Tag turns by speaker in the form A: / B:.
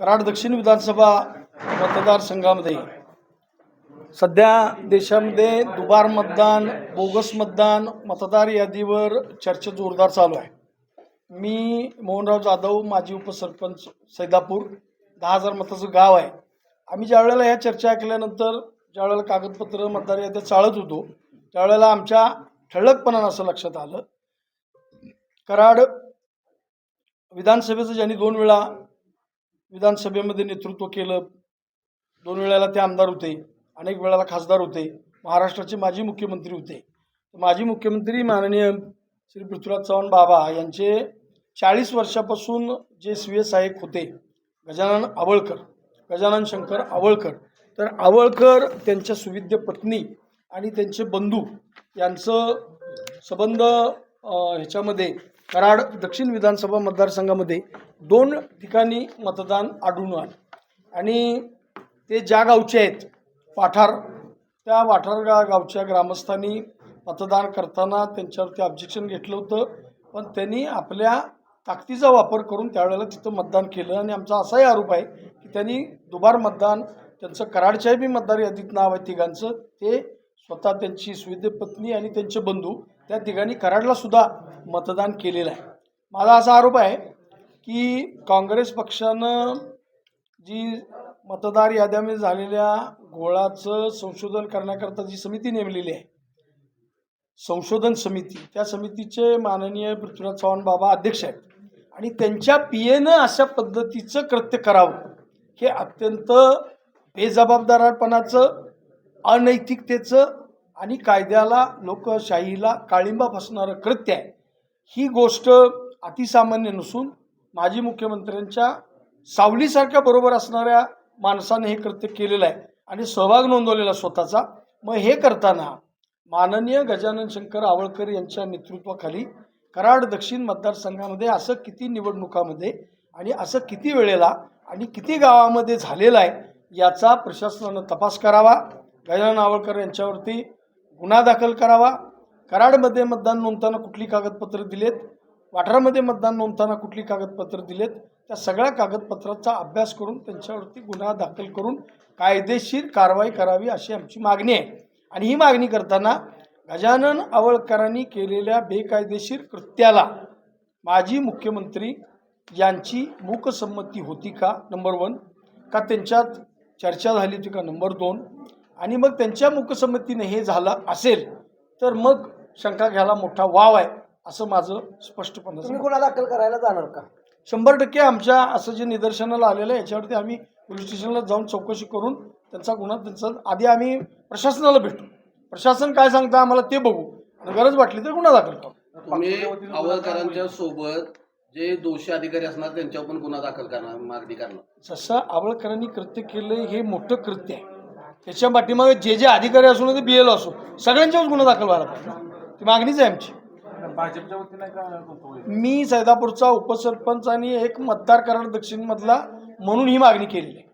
A: कराड दक्षिण विधानसभा मतदारसंघामध्ये सध्या देशामध्ये दुबार मतदान बोगस मतदान मतदार यादीवर चर्चा जोरदार चालू आहे. मी मोहनराव जाधव माजी उपसरपंच सैदापूर दहा हजार मताचं गाव आहे. आम्ही ज्या वेळेला ह्या चर्चा ऐकल्यानंतर ज्या वेळेला कागदपत्र मतदार याद्या चाळत होतो त्यावेळेला आमच्या ठळकपणानं असं लक्षात आलं. कराड विधानसभेचं ज्यांनी दोन वेळा विधानसभेमध्ये नेतृत्व केलं. दोन वेळेला ते आमदार होते. अनेक वेळेला खासदार होते. महाराष्ट्राचे माजी मुख्यमंत्री होते. माजी मुख्यमंत्री माननीय श्री पृथ्वीराज चव्हाण बाबा यांचे चाळीस वर्षापासून जे स्वीय सहाय्यक होते गजानन आवळकर गजानन शंकर आवळकर. तर आवळकर त्यांच्या सुविद्य पत्नी आणि त्यांचे बंधू यांचं संबंध ह्याच्यामध्ये कराड दक्षिण विधानसभा मतदारसंघामध्ये दोन ठिकाणी मतदान आढळून आलं. आणि ते ज्या गावचे आहेत वाठार त्या वाठार गा गावच्या ग्रामस्थांनी मतदान करताना त्यांच्यावरती ऑब्जेक्शन घेतलं होतं. पण त्यांनी आपल्या ताकदीचा वापर करून त्यावेळेला तिथं मतदान केलं. आणि आमचा असाही आरोप आहे की त्यांनी दुबार मतदान त्यांचं कराडच्याही बी मतदार यादीत नाव आहे तिघांचं ते स्वतः त्यांची सुविधे पत्नी आणि त्यांचे बंधू त्या तिघांनी कराडला सुद्धा मतदान केलेलं आहे. माझा असा आरोप आहे की काँग्रेस पक्षानं जी मतदार याद्यामध्ये झालेल्या घोळाचं संशोधन करण्याकरता जी समिती नेमलेली आहे संशोधन समिती त्या समितीचे माननीय पृथ्वीराज चव्हाण बाबा अध्यक्ष आहेत. आणि त्यांच्या पियेनं अशा पद्धतीचं कृत्य करावं हे अत्यंत बेजबाबदारपणाचं अनैतिकतेचं आणि कायद्याला लोकशाहीला काळिंबा फसणारं कृत्य आहे. ही गोष्ट अतिसामान्य नसून माजी मुख्यमंत्र्यांच्या सावलीसारख्या बरोबर असणाऱ्या माणसाने हे कृत्य केलेलं आहे आणि सहभाग नोंदवलेला स्वतःचा. मग हे करताना माननीय गजानन शंकर आवळकर यांच्या नेतृत्वाखाली कराड दक्षिण मतदारसंघामध्ये असं किती निवडणुकामध्ये आणि असं किती वेळेला आणि किती गावामध्ये झालेलं आहे याचा प्रशासनानं तपास करावा. गजानन आवळकर यांच्यावरती गुन्हा दाखल करावा. कराडमध्ये मतदान नोंदताना कुठली कागदपत्र दिलेत? वाठारामध्ये मतदान नोंदताना कुठली कागदपत्र दिलेत? त्या सगळ्या कागदपत्राचा अभ्यास करून त्यांच्यावरती गुन्हा दाखल करून कायदेशीर कारवाई करावी अशी आमची मागणी आहे. आणि ही मागणी करताना गजानन आवळकरांनी केलेल्या बेकायदेशीर कृत्याला माजी मुख्यमंत्री यांची मूकसंमती होती का? Number one. का त्यांच्यात चर्चा झाली होती का? नंबर दोन. आणि मग त्यांच्या मूकसंमतीने हे झालं असेल तर मग शंका घ्यायला मोठा वाव आहे असं माझं स्पष्टपणे
B: तुम्ही गुन्हा दाखल करायला जाणार का?
A: शंभर टक्के आमच्या असं जे निदर्शनाला आलेलं आहे याच्यावरती आम्ही पोलीस स्टेशनला जाऊन चौकशी करून त्यांचा गुन्हा त्यांचा आधी आम्ही प्रशासनाला भेटू. प्रशासन काय सांगतं आम्हाला ते बघू. आणि गरज वाटली तर गुन्हा दाखल करू.
C: तुम्ही आवळकरांच्या सोबत जे दोषी अधिकारी असणार त्यांच्यावर पण गुन्हा दाखल करणार मागणी करणार.
A: जसं आवळकरांनी कृत्य केलं हे मोठं कृत्य आहे. त्याच्या पाठीमागे जे जे अधिकारी असो ना ते बी एल असो. सगळ्यांच्यावर गुन्हा दाखल व्हायला पाहिजे. ती मागणीच आहे आमची.
D: भाजपच्या वतीने का
A: मी सैदापूरचा उपसरपंच आणि एक मतदार कराड दक्षिणमधला म्हणून ही मागणी केलेली आहे.